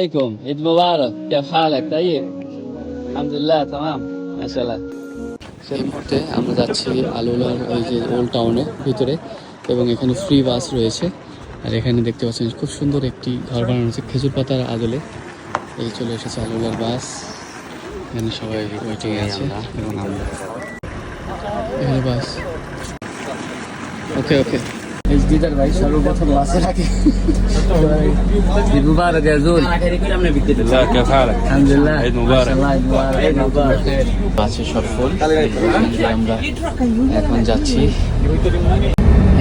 عليكم عيد مبارك كيف حالك طيب الحمد لله تمام ما شاء الله সেই মুহূর্তে আমরা যাচ্ছি আলোলার ওই যে ওল্ড টাউনের ভিতরে এবং এখানে ফ্রি বাস রয়েছে আর এখানে দেখতে পাচ্ছেন খুব সুন্দর একটি ঘর বানানো হয়েছে খেজুর পাতার আদলে এই চলে এসেছে আলোলার বাস এখানে সবাই ওয়েটিং আছে এবং আমরা এখানে বাস ওকে ওকে এস ভাই সর্বপ্রথম বাসে রাখে। ঈদ মুবারক আজুল আলহামদুলিল্লাহ ঈদ মুবারক আমরা এখন যাচ্ছি।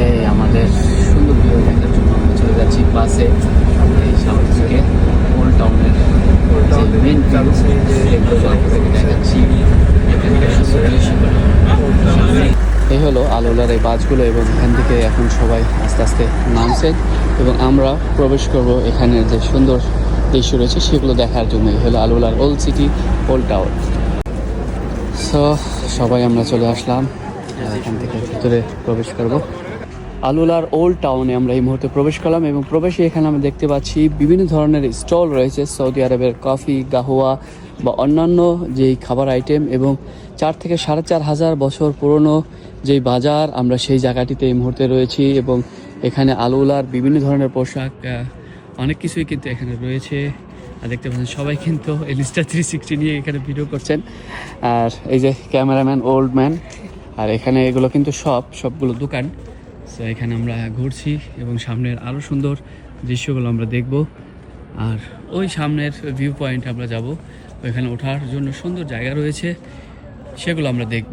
এই আমাদের সুন্দর ভিউ জন্য আমরা চলে যাচ্ছি বাসে। এই সাউথ থেকে ওল্ড টাউনের যে মেন ভিউ এগুলো দেখাচ্ছি। এখানকার আলোলার এই বাসগুলো এবং এখান থেকে এখন সবাই আস্তে আস্তে নামছেন এবং আমরা প্রবেশ করব এখানের যে সুন্দর দৃশ্য রয়েছে, সেগুলো দেখার জন্য। হলো আলোলার old city, old town so সবাই আমরা চলে আসলাম। এখান থেকে ভিতরে প্রবেশ করব। আলুলার ওল্ড টাউনে আমরা এই মুহূর্তে প্রবেশ করলাম এবং প্রবেশে এখানে আমরা দেখতে পাচ্ছি বিভিন্ন ধরনের স্টল রয়েছে, সৌদি আরবের কফি, গাহুয়া বা অন্যান্য যেই খাবার আইটেম এবং চার থেকে সাড়ে চার হাজার বছর পুরনো যেই বাজার আমরা সেই জায়গাটিতে এই মুহূর্তে রয়েছি এবং এখানে আলুলার বিভিন্ন ধরনের পোশাক অনেক কিছুই কিন্তু এখানে রয়েছে। আর দেখতে পাচ্ছেন সবাই কিন্তু এলিস্টা থ্রি সিক্সটি নিয়ে এখানে ভিডিও করছেন। আর এই যে ক্যামেরাম্যান ওল্ড ম্যান আর এখানে এগুলো কিন্তু সব সবগুলো দোকান। সো এখানে আমরা ঘুরছি এবং সামনের আরও সুন্দর দৃশ্যগুলো আমরা দেখব। আর ওই সামনের ভিউ পয়েন্ট আমরা যাব। ওইখানে ওঠার জন্য সুন্দর জায়গা রয়েছে, সেগুলো আমরা দেখব।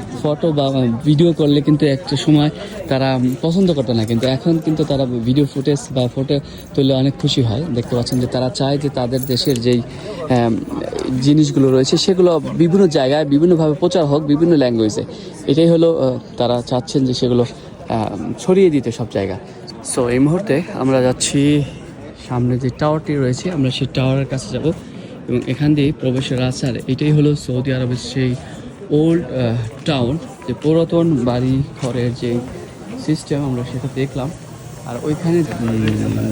ফটো বা ভিডিও করলে কিন্তু একটা সময় তারা পছন্দ করতো না। কিন্তু এখন কিন্তু তারা ভিডিও ফুটেজ বা ফটো তুললে অনেক খুশি হয়। দেখতে পাচ্ছেন যে তারা চায় যে তাদের দেশের যেই জিনিসগুলো রয়েছে, সেগুলো বিভিন্ন জায়গায় বিভিন্নভাবে প্রচার হোক বিভিন্ন ল্যাঙ্গুয়েজে। এটাই হলো তারা চাচ্ছেন যে সেগুলো ছড়িয়ে দিতে সব জায়গা। সো এই মুহূর্তে আমরা যাচ্ছি, সামনে যে টাওয়ারটি রয়েছে, আমরা সেই টাওয়ারের কাছে যাব এবং এখান দিয়ে প্রবেশের রাস্তা। আর এটাই হলো সৌদি আরবের সেই ওল্ড টাউন যে পুরাতন বাড়ি ঘরের যে সিস্টেম আমরা সেটা দেখলাম। আর ওইখানে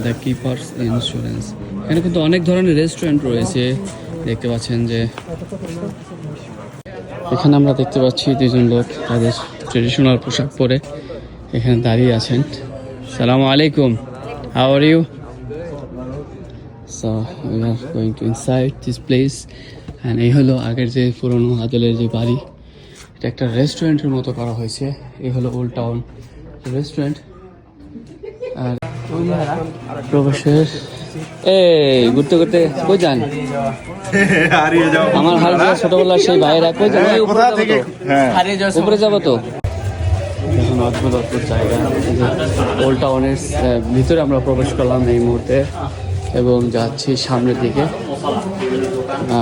দ্য কিপার্স ইন্স্যুরেন্স এখানে কিন্তু অনেক ধরনের রেস্টুরেন্ট রয়েছে। দেখতে পাচ্ছেন যে, এখানে আমরা দেখতে পাচ্ছি দুজন লোক তাদের ট্রেডিশনাল পোশাক পরে এখানে দাঁড়িয়ে আছেন। সালামু আলাইকুম। How are you so we are going to inside this place and এই হলো আগের যে পুরনো আদলের যে বাড়ি এটা একটা রেস্টুরেন্টের মতো করা হয়েছে। এই হলো ওল্ড টাউন রেস্টুরেন্ট। আর প্রবেশের এই ঘুরতে ঘুরতে কই যান? আমার হারিয়ে ছোটবেলার সেই ভাইয়েরা কই যান উপরে কোথা যাব তো? হ্যাঁ। উপরে যাব তো। এখন অদ্ভুত অদ্ভুত জায়গা। ওল্ড টাউনের ভিতরে আমরা প্রবেশ করলাম এই মুহূর্তে। এবং যাচ্ছি সামনের দিকে।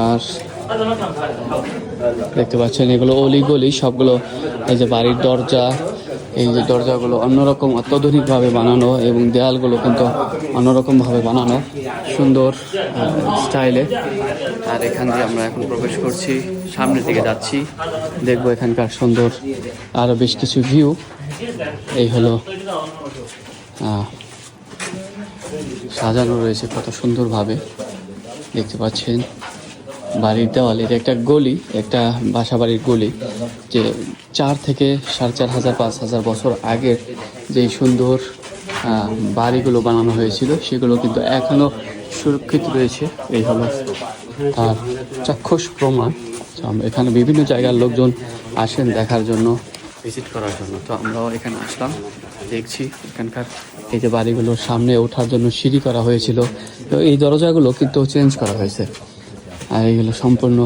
আর দেখতে পাচ্ছেন, এগুলো অলি গলি সবগুলো এই যে বাড়ির দরজা, এই যে দরজাগুলো অন্যরকম অত্যাধুনিকভাবে বানানো এবং দেয়ালগুলো কিন্তু অন্যরকমভাবে বানানো, সুন্দর স্টাইলে। আর এখান দিয়ে আমরা এখন প্রবেশ করছি, সামনের দিকে যাচ্ছি, দেখব এখানকার সুন্দর আরও বেশ কিছু ভিউ এই হলো সাজানো রয়েছে কত সুন্দরভাবে। দেখতে পাচ্ছেন, বাড়ির দেওয়াল এটা একটা গলি, একটা বাসা বাড়ির গলি, যে চার থেকে সাড়ে চার হাজার, পাঁচ হাজার বছর আগের যেই সুন্দর বাড়িগুলো বানানো হয়েছিল, সেগুলো কিন্তু এখনও সুরক্ষিত রয়েছে। এই হলো তার চাক্ষুষ প্রমাণ। এখানে বিভিন্ন জায়গার লোকজন আসেন দেখার জন্য। ভিজিট করার জন্য। তো আমরাও এখানে আসলাম, দেখছি এখানকার এই যে বাড়িগুলোর সামনে ওঠার জন্য সিঁড়ি করা হয়েছিল, তো এই দরজাগুলো কিন্তু চেঞ্জ করা হয়েছে। আর এইগুলো সম্পূর্ণ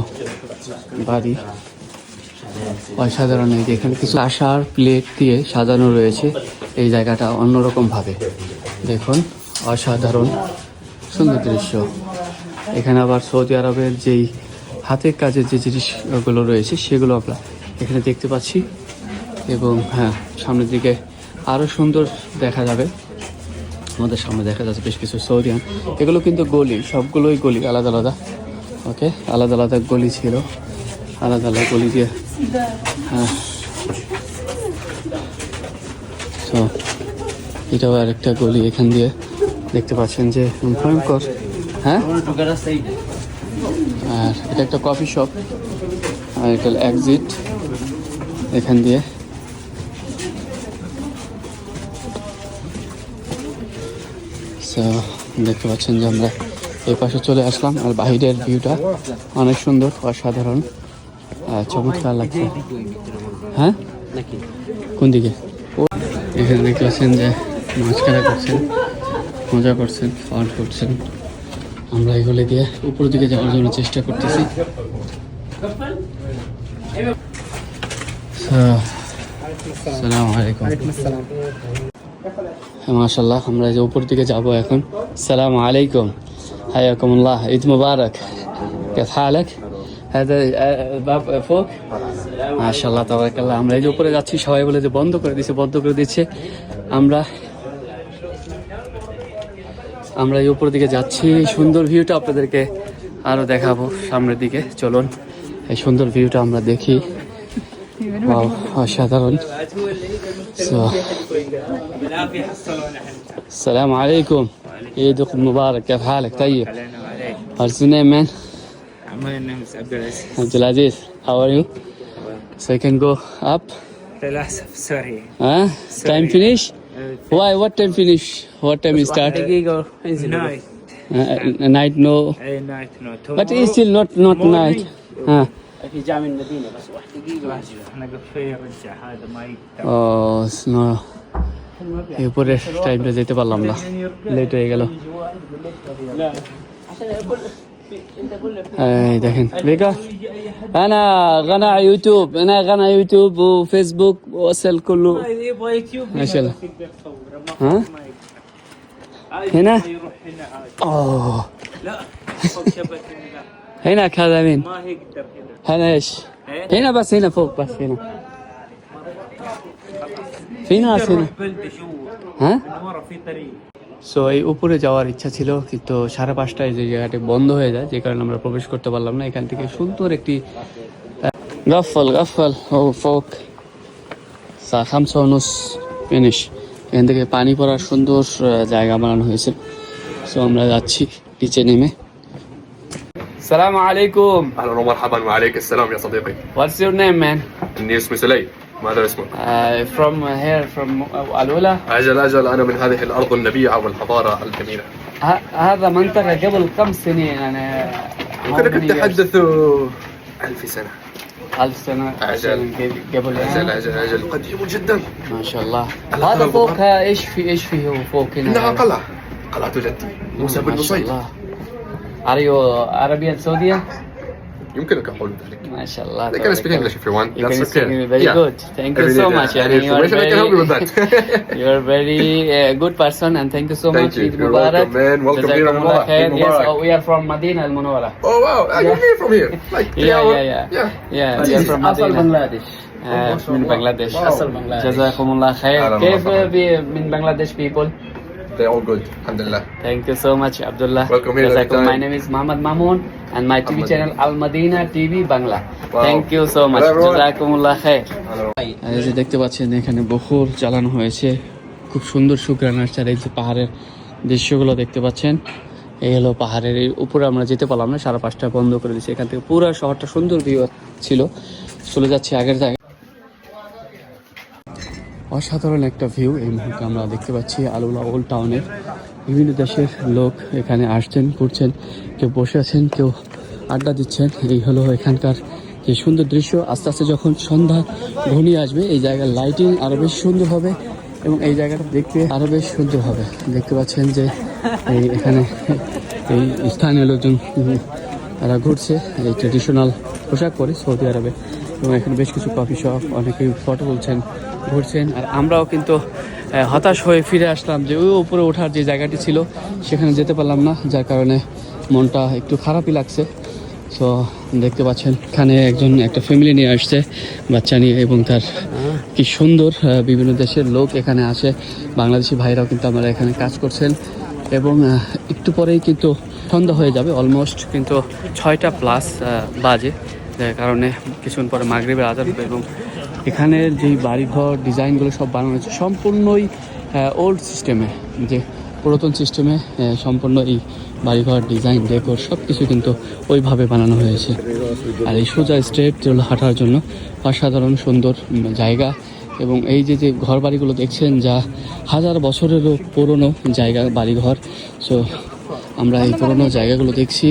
বাড়ি। অসাধারণ এই যে এখানে কিছু আশার প্লেট দিয়ে সাজানো রয়েছে। এই জায়গাটা অন্যরকমভাবে। দেখুন, অসাধারণ, সুন্দর দৃশ্য। এখানে আবার সৌদি আরবের যেই হাতের কাজের যে জিনিসগুলো রয়েছে, সেগুলো আমরা এখানে দেখতে পাচ্ছি। এবং হ্যাঁ সামনের দিকে আরও সুন্দর দেখা যাবে। আমাদের সামনে দেখা যাচ্ছে বেশ কিছু সৌরিয়ান। এগুলো কিন্তু গলি, সবগুলোই গলি, আলাদা আলাদা। ওকে আলাদা আলাদা গলি ছিল। আলাদা আলাদা গলি দিয়ে হ্যাঁ। তো এটাও আরেকটা গলি এখান দিয়ে। দেখতে পাচ্ছেন যে ভয়ঙ্কর। হ্যাঁ? আর এটা একটা কফি শপ। আর এটা এক্সিট এখান দিয়ে। দেখতে পাচ্ছেন যে আমরা এই পাশে চলে আসলাম। আর বাহিরের ভিউটা অনেক সুন্দর অসাধারণ। চমৎকার লাগছে। হ্যাঁ? কোন দিকে? এখানে দেখতে পাচ্ছেন যে মাছ খেলা করছেন মজা করছেন ফান করছেন। আমরা এগুলো দিয়ে উপর দিকে যাওয়ার জন্য চেষ্টা করতেছি। সালাম আলাইকুম। মাশাল্লাহ আমরা যে উপর দিকে যাব এখন সালাম আলাইকুম حياكم الله عيد مبارك كيف حالك؟ هذا الباب فوق ما شاء الله تبارك الله আমরা এই যে উপরে যাচ্ছি সবাই বলে যে বন্ধ করে দিচ্ছে বন্ধ করে দিচ্ছে আমরা আমরা এই উপর দিকে যাচ্ছি এই সুন্দর ভিউটা আপনাদেরকে আরো দেখাবো সামনের দিকে চলুন এই সুন্দর ভিউটা আমরা দেখি Wow, অসাধারণ So, السلام عليكم عيدكم مبارك كيف حالك طيب What's your name man My name is Abdulaziz. Abdulaziz how are you so you can go up للأسف sorry. huh time finish why what time finish what time you start Night. uh, night no night no. but it's still not not night huh احنا قفير رجع هذا ما يقدر. O no এই উপরে টাইমটা যেতে পারলাম না late হয়ে গেল এই দেখেন বেকা انا قناة يوتيوب انا قناة يوتيوب وفيسبوك واسال كله يبغى يوتيوب ما شاء الله يقدر يصور ما ها ما يقدر. هنا يروح هنا عادي. اوه لا فوق شبكة لا هناك هذا مين ما يقدر هنا. هنا ايش إيه؟ هنا بس هنا فوق بس هنا في ناس هنا روح بلدة جوا ها من ورا في طريق. সো এই উপরে যাওয়ার ইচ্ছা ছিল কিন্তু সাড়ে পাঁচটায় যে জায়গাটি বন্ধ হয়ে যায় যে কারণে আমরা প্রবেশ করতে পারলাম না এখান থেকে সুন্দর একটি গাফল গাফল ও ফোক সা খামসা নুস ফিনিশ এখান থেকে পানি পড়ার সুন্দর আহ, জায়গা বানানো হয়েছে সো আমরা যাচ্ছি নিচে নেমে السلام عليكم. أهلا ومرحبا وعليك السلام يا صديقي. What's your name man؟ أني اسمي سلي ماذا اسمك؟ Uh, from here from uh, الولا أجل أجل. أنا من هذه الأرض النبيعة والحضارة الجميلة. هذا منطقة قبل كم سنين أنا كنت التحدث ألف سنة. ألف سنة أجل قبل. أجل أجل أجل. قديم جدا. ما شاء الله. هذا فوق إيش في إيش فيه فوق هنا إنها قلعة. قلعة جدي موسى بن نصير. Are you Arabian Saudian? يمكنك قول ذلك ما شاء الله I can speak English if you want. You That's can speak okay. English. Very Yeah. good. Thank you If so need much. any Yani you are information, I can help you with that. very, you are very uh, good person and thank you so Thank much. you. Eid You're Mubarak. welcome, man. Welcome here in Jazakumullah Mubarak. khair. Eid Yes, Mubarak. oh, we are from Madinah Al Munawwara. oh wow, I Yeah. can hear from here. Like three Yeah, hours. yeah, yeah. yeah. Yeah, we are from Madinah. آه، من بنغلاديش أصل بنغلاديش. جزاكم الله خير أهلا كيف ومرحبا. بي- من بنغلاديش people they all good. Alhamdulillah. Thank you so much, Abdullah. Welcome here. Like My name is Muhammad Mamoon and my TV Al channel Al Madina TV Bangla. Wow. Thank you so much. Jazakumullah khair. এই যে দেখতে পাচ্ছেন এখানে বকুল চালানো হয়েছে খুব সুন্দর শুকরানার চার এই যে পাহাড়ের দৃশ্যগুলো দেখতে পাচ্ছেন এই হলো পাহাড়ের এই উপরে আমরা যেতে পারলাম না সারা পাঁচটা বন্ধ করে দিয়েছি এখান থেকে পুরো শহরটা সুন্দর ভিউ ছিল চলে যাচ্ছে আগের জায়গায় অসাধারণ একটা ভিউ এই মুহূর্তে আমরা দেখতে পাচ্ছি আলুলা ওল্ড টাউনের বিভিন্ন দেশের লোক এখানে আসছেন, ঘুরছেন, কেউ বসে আছেন, কেউ আড্ডা দিচ্ছেন। এই হলো এখানকার যে সুন্দর দৃশ্য। আস্তে আস্তে যখন সন্ধ্যা ঘনিয়ে আসবে, এই জায়গার লাইটিং আরও বেশ সুন্দর হবে এবং এই জায়গাটা দেখতে আরও বেশ সুন্দর হবে। দেখতে পাচ্ছেন যে এই এখানে এই স্থানীয় লোকজন তারা ঘুরছে। এই ট্রেডিশনাল পোশাক পরে সৌদি আরবে। এবং এখানে বেশ কিছু কফি শপ অনেকেই ফটো তুলছেন, ঘুরছেন। আর আমরাও কিন্তু হতাশ হয়ে ফিরে আসলাম যে ওই উপরে ওঠার যে জায়গাটি ছিল, সেখানে যেতে পারলাম না, যার কারণে মনটা একটু খারাপই লাগছে। সো দেখতে পাচ্ছেন, এখানে একজন, একটা ফ্যামিলি নিয়ে আসছে, বাচ্চা নিয়ে, এবং তার কি সুন্দর বিভিন্ন দেশের লোক এখানে আসে। বাংলাদেশি ভাইরাও কিন্তু আমরা এখানে কাজ করছেন। এবং একটু পরেই কিন্তু সন্ধ্যা হয়ে যাবে অলমোস্ট কিন্তু ছয়টা প্লাস বাজে। যার কারণে কিছুক্ষণ পরে মাগরিবের আজান হবে এবং এখানে যেই বাড়িঘর ডিজাইনগুলো সব বানানো হয়েছে, সম্পূর্ণই ওল্ড সিস্টেমে যে পুরাতন সিস্টেমে সম্পূর্ণ এই বাড়িঘর ডিজাইন ডেকোর সব কিছু কিন্তু ওইভাবে বানানো হয়েছে। আর এই সোজা স্ট্রেট যেগুলো হাঁটার জন্য, অসাধারণ সুন্দর জায়গা এবং এই যে যে ঘর বাড়িগুলো দেখছেন যা হাজার বছরেরও পুরনো জায়গা, বাড়িঘর সো আমরা এই পুরনো জায়গাগুলো দেখছি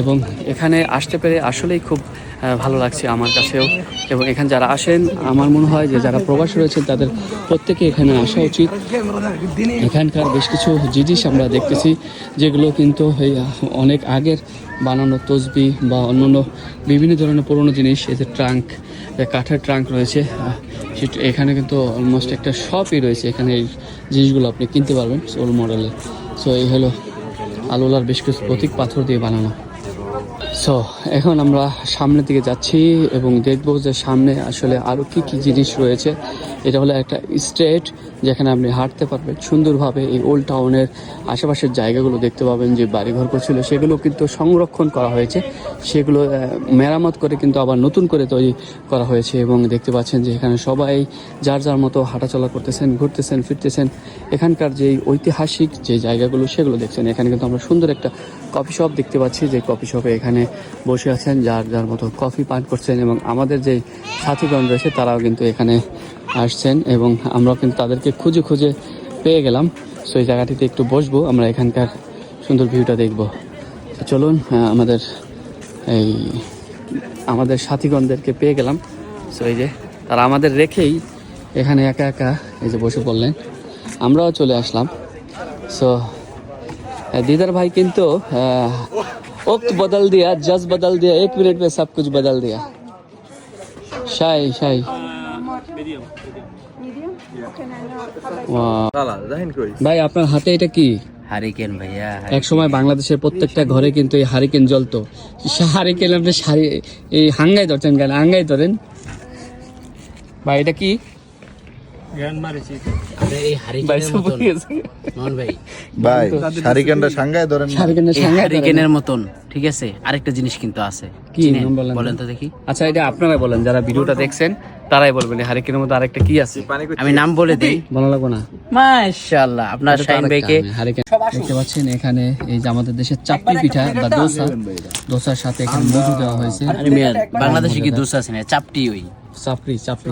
এবং এখানে আসতে পেরে আসলেই খুব ভালো লাগছে আমার কাছেও। এবং এখানে যারা আসেন, আমার মনে হয় যে যারা প্রবাসী রয়েছেন, তাদের প্রত্যেকে এখানে আসা উচিত। এখানকার বেশ কিছু জিনিস আমরা দেখতেছি, যেগুলো কিন্তু অনেক আগের বানানো তসবি বা অন্যান্য বিভিন্ন ধরনের পুরনো জিনিস এতে ট্রাঙ্ক কাঠের ট্রাঙ্ক রয়েছে। এখানে কিন্তু অলমোস্ট একটা শপই রয়েছে। এখানে এই জিনিসগুলো আপনি কিনতে পারবেন ওল্ড মডেলের সো এই হলো আলোলার বেশ কিছু প্রতীক পাথর দিয়ে বানানো। সো এখন আমরা সামনের দিকে যাচ্ছি এবং দেখব যে সামনে আসলে আরও কি কি জিনিস রয়েছে। এটা হলো একটা স্ট্রেট যেখানে আপনি হাঁটতে পারবেন সুন্দরভাবে এই ওল্ড টাউনের আশেপাশের জায়গাগুলো দেখতে পাবেন যে বাড়িঘর করছিল, সেগুলো কিন্তু সংরক্ষণ করা হয়েছে। সেগুলো মেরামত করে কিন্তু আবার নতুন করে তৈরি করা হয়েছে এবং দেখতে পাচ্ছেন যে এখানে সবাই যার যার মতো হাঁটাচলা করতেছেন, ঘুরতেছেন, ফিরতেছেন। এখানকার যে ঐতিহাসিক যে জায়গাগুলো, সেগুলো দেখছেন। এখানে কিন্তু আমরা সুন্দর একটা কফি শপ দেখতে পাচ্ছি। যে কফি শপে এখানে বসে আছেন, যার যার মতো কফি পান করছেন এবং আমাদের যে সাথীগণ রয়েছে, তারাও কিন্তু এখানে আসছেন এবং আমরাও কিন্তু তাদেরকে খুঁজে খুঁজে পেয়ে গেলাম। সো এই জায়গাটিতে একটু বসবো, আমরা এখানকার সুন্দর ভিউটা দেখব। চলুন আমাদের এই আমাদের সাথীগণদেরকে পেয়ে গেলাম। সো এই যে তারা আমাদের রেখেই এখানে একা একা এই যে বসে পড়লেন। আমরাও চলে আসলাম। সো দিদার ভাই কিন্তু ওক্ত বদল দিয়া জজ বদল দিয়া এক মিনিট মে সব কিছু বদল দিয়া। শাই শাই। ভাই আপনার হাতে এটা কি? হারিকেন ভাইয়া এক সময় বাংলাদেশের প্রত্যেকটা ঘরে কিন্তু এই হারিকেন জ্বলতো। হারিকেন আপনি এই হাঙ্গাই ধরছেন কেন? হাঙ্গাই ধরেন। ভাই, এটা কি? ঠিক আছে? আরেকটা জিনিস কিন্তু আছে। নাম বলেন? তো? দেখি। আচ্ছা এটা আপনারা বলেন যারা ভিডিওটা দেখছেন তারাই বলবেন হারিকেনের মধ্যে আরেকটা কি আছে? আমি নাম বলে দিই। ভালো লাগবে না। মাশাআল্লাহ আপনার শাইন ভাইকে দেখতে পাচ্ছেন এখানে এই যে আমাদের দেশের চাপটি পিঠা বা দোসা দোসার সাথে এখানে মধু দেওয়া হয়েছে। বাংলাদেশে কি দোসা আছে না? চাপটি ওই। চাপড়ি চাপড়ি।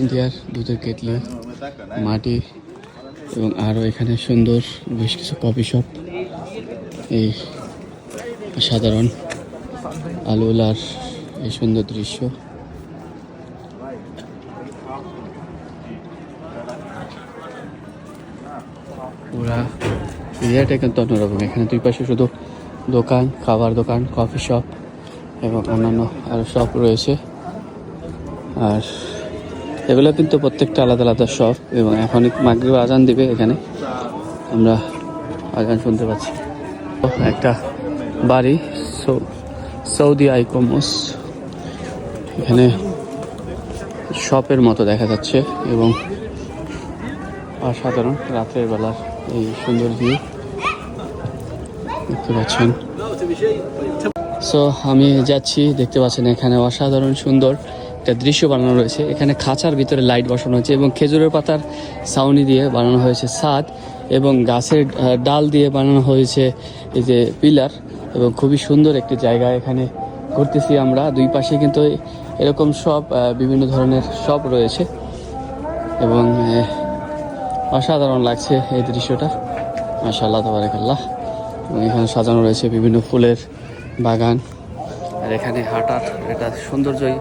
ইন্ডিয়ার দুধের কেটলি, মাটি এবং আরও এখানে সুন্দর বেশ কিছু কফি শপ এই সাধারণ আলুলার এই সুন্দর দৃশ্য। পুরা এরিয়াটা কিন্তু অন্যরকম। এখানে দুই পাশে শুধু দোকান, খাবার দোকান কফি শপ এবং অন্যান্য আরও শপ রয়েছে। আর এগুলো কিন্তু প্রত্যেকটা আলাদা আলাদা শপ এবং এখন মাগরিব আজান দিবে এখানে। আমরা আজান শুনতে পাচ্ছি। একটা বাড়ি সৌ- সৌদি আইকোমোস। এখানে শপের মতো দেখা যাচ্ছে এবং অসাধারণ রাতের বেলার এই সুন্দর ভিউ। দেখতে পাচ্ছেন। সো আমি যাচ্ছি, দেখতে পাচ্ছেন এখানে অসাধারণ সুন্দর একটা দৃশ্য বানানো রয়েছে। এখানে খাঁচার ভিতরে লাইট বসানো হয়েছে এবং খেজুরের পাতার ছাউনি দিয়ে বানানো হয়েছে ছাদ এবং গাছের ডাল দিয়ে বানানো হয়েছে এই যে পিলার এবং খুবই সুন্দর একটি জায়গা এখানে ঘুরতেছি আমরা। দুই পাশে কিন্তু এরকম সব বিভিন্ন ধরনের সব রয়েছে এবং অসাধারণ লাগছে এই দৃশ্যটা। মাশাআল্লাহ, তাবারাকাল্লাহ। এবং এখানে সাজানো রয়েছে বিভিন্ন ফুলের বাগান। আর এখানে হাঁটার এটা সৌন্দর্যই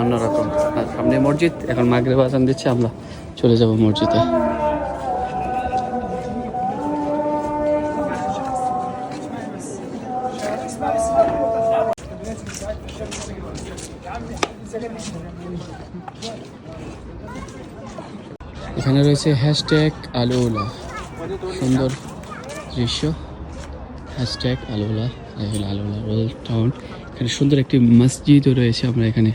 অন্যরকম। আর সামনে মসজিদ, এখন মাগরে বাজান দিচ্ছে, আমরা চলে যাব মসজিদে। এখানে রয়েছে হ্যাশট্যাগ আলুলা সুন্দর দৃশ্য। হ্যাশট্যাগ আলুলা আলোলার ওল্ড টাউন এখানে সুন্দর একটি মসজিদও রয়েছে, আমরা এখানে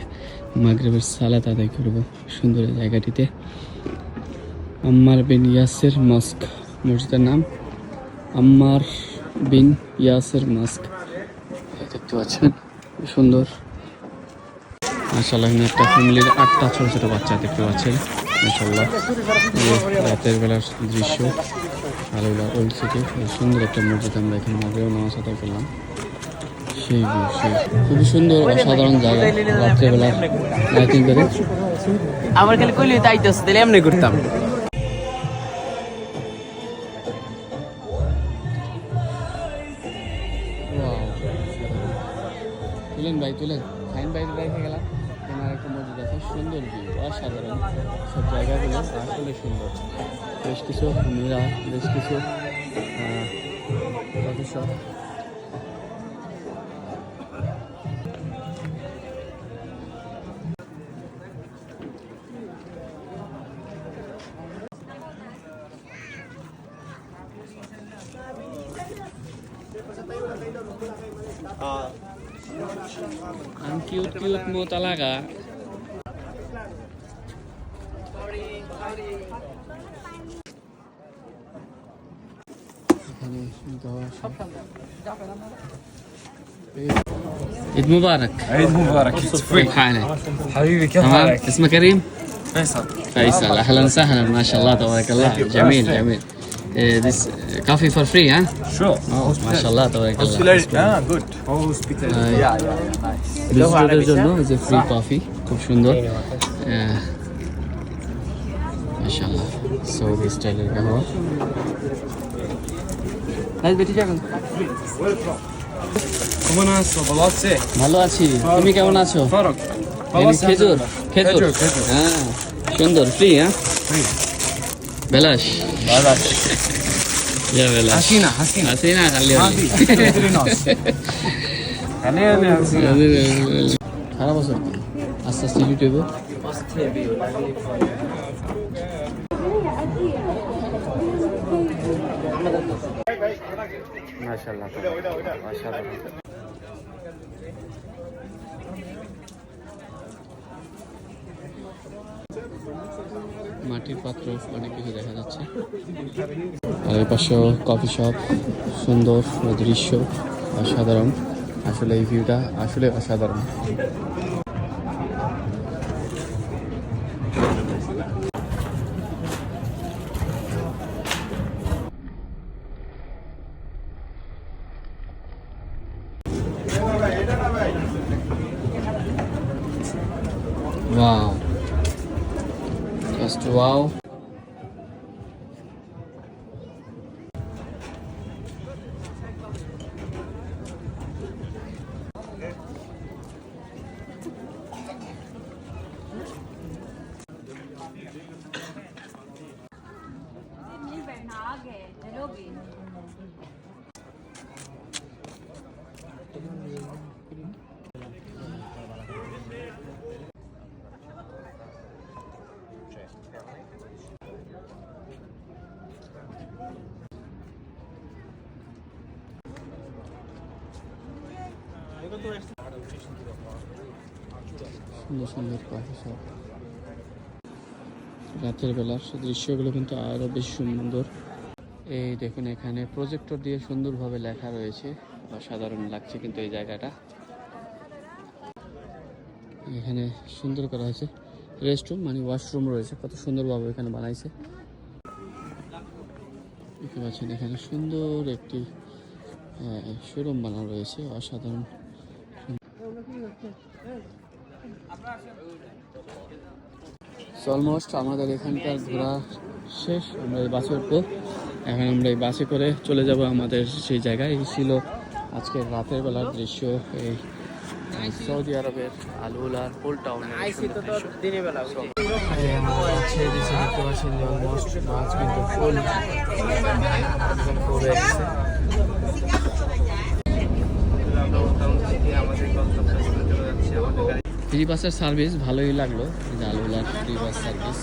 মাগরেবের সালাত আদায় করব সুন্দর জায়গাটিতে। আম্মার বিন ইয়াসের মস্ক, মসজিদের নাম। আম্মার বিন ইয়াসের মস্ক। দেখতে পাচ্ছেন, সুন্দর। মাশাল্লাহ এখানে একটা ফ্যামিলির আটটা ছোট ছোট বাচ্চা দেখতে পাচ্ছেন মাশাল্লাহ এই রাতের বেলার দৃশ্য, আলোলা সিটি সুন্দর একটা মসজিদ আমরা এখানে নামাজ আদায় করলাম। সেই খুবই সুন্দর, অসাধারণ জায়গা, রাত্রেবেলা লাইটিং করে। আমার খালি কইলে তাইতেছ তাহলে এমনি করতাম Ang cute-cute mo talaga. عيد مبارك عيد مبارك كيف حالك؟ حبيبي كيف تمام اسمك كريم؟ فيصل فيصل أهلا وسهلا ما شاء الله تبارك الله جميل جميل this coffee for free, huh? Sure. Oh, mashallah, hospitality. Ah, good. Hospitality. Uh, yeah, yeah, yeah, nice. রিসোর্টের জন্য যে ফ্রি কফি খুব সুন্দর মাশাআল্লাহ সৌদি স্টাইলের কাহওয়া নাইস বেটি যাবেন কেমন আছো ভালো আছে ভালো আছি তুমি কেমন আছো ফারুক খেজুর খেজুর হ্যাঁ সুন্দর ফ্রি হ্যাঁ বেলাশ বেলাশ ঝামেলা হাসিনা হাসিনা হাসিনা খালি সারা বছর আস্তে আস্তে মাশাল্লাহ মাশাল্লাহ মাটির পাত্র, অনেক কিছু দেখা যাচ্ছে। আর এই পাশেও কফি শপ সুন্দর দৃশ্য, অসাধারণ। আসলে এই ভিউটা আসলে অসাধারণ। Wow. 哇哦 সুন্দর সুন্দর কফি শপ রাতের বেলার দৃশ্যগুলো কিন্তু আরও বেশি সুন্দর। এই দেখুন এখানে প্রজেক্টর দিয়ে সুন্দরভাবে লেখা রয়েছে। অসাধারণ লাগছে কিন্তু এই জায়গাটা। এখানে সুন্দর করা হয়েছে। রেস্টরুম মানে ওয়াশরুম রয়েছে। কত সুন্দরভাবে এখানে বানাইছে। দেখতে পাচ্ছেন এখানে সুন্দর একটি শোরুম বানানো রয়েছে। অসাধারণ। অলমোস্ট আমাদের এখানকার ঘোরা শেষ আমরা এই বাসে উঠবো। এখন আমরা এই বাসে করে চলে যাব আমাদের সেই জায়গায়। এই ছিল আজকের রাতের বেলার দৃশ্য এই সৌদি আরবের টাউনের দিনের বেলা আমাদের দেখতে পাচ্ছেন অলমোস্ট মাছ কিন্তু ফুল ফুল হয়ে গেছে ফ্রি বাসের সার্ভিস ভালোই লাগল। আলুলার ফ্রি বাস সার্ভিস